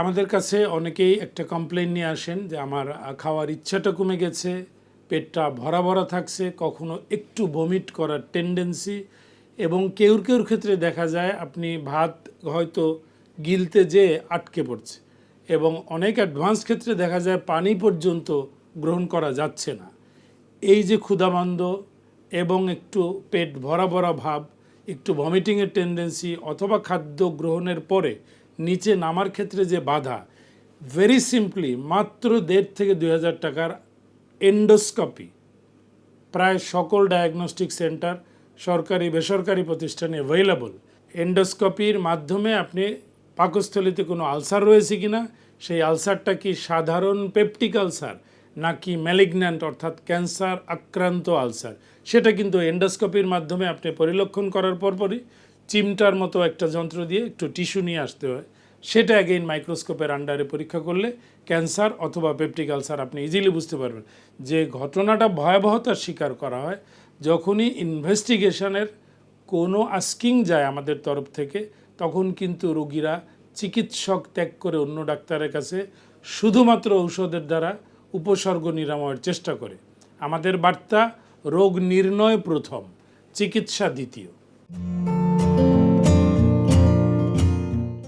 আমাদের কাছে অনেকেই একটা কমপ্লেন নিয়ে আসেন যে আমার খাওয়ার ইচ্ছাটা কমে গেছে, পেটটা ভরা ভরা থাকছে, কখনো একটু ভমিট করার টেন্ডেন্সি এবং কেউর কেউর ক্ষেত্রে দেখা যায় আপনি ভাত হয়তো গিলতে যেয়ে আটকে পড়ছে এবং অনেক অ্যাডভান্স ক্ষেত্রে দেখা যায় পানি পর্যন্ত গ্রহণ করা যাচ্ছে না। এই যে ক্ষুধামান্দ এবং একটু পেট ভরা ভরা ভাব, একটু ভমিটিংয়ের টেন্ডেন্সি অথবা খাদ্য গ্রহণের পরে নিচে নামার ক্ষেত্রে যে বাধা ভেরি সিম্পলি মাত্র দেড় থেকে দুই হাজার টাকার এন্ডোস্কপি প্রায় সকল ডায়াগনস্টিক সেন্টার সরকারি, বেসরকারি প্রতিষ্ঠানে অ্যাভেলেবল এন্ডোস্কপির মাধ্যমে আপনি পাকস্থলিতে কোনো আলসার রয়েছে কিনা, সেই আলসারটা কি সাধারণ পেপটিক আলসার নাকি ম্যালিগন্যান্ট অর্থাৎ ক্যান্সার আক্রান্ত আলসার সেটা কিন্তু এন্ডোস্কপির মাধ্যমে আপনি পরিলক্ষণ করার পরপরই চিমটার মতো একটা যন্ত্র দিয়ে একটু টিস্যু নিয়ে আসতে হয়। সেটা অ্যাগেইন মাইক্রোস্কোপের আন্ডারে পরীক্ষা করলে ক্যান্সার অথবা পেপটিক আলসার আপনি ইজিলি বুঝতে পারবেন। যে ঘটনাটা ভয়াবহতার স্বীকার করা হয়, যখনই ইনভেস্টিগেশনের কোনো আস্কিং যায় আমাদের তরফ থেকে, তখন কিন্তু রোগীরা চিকিৎসক ত্যাগ করে অন্য ডাক্তারের কাছে শুধুমাত্র ঔষধের দ্বারা উপসর্গ নিরাময়ের চেষ্টা করে। আমাদের বার্তা, রোগ নির্ণয় প্রথম, চিকিৎসা দ্বিতীয়।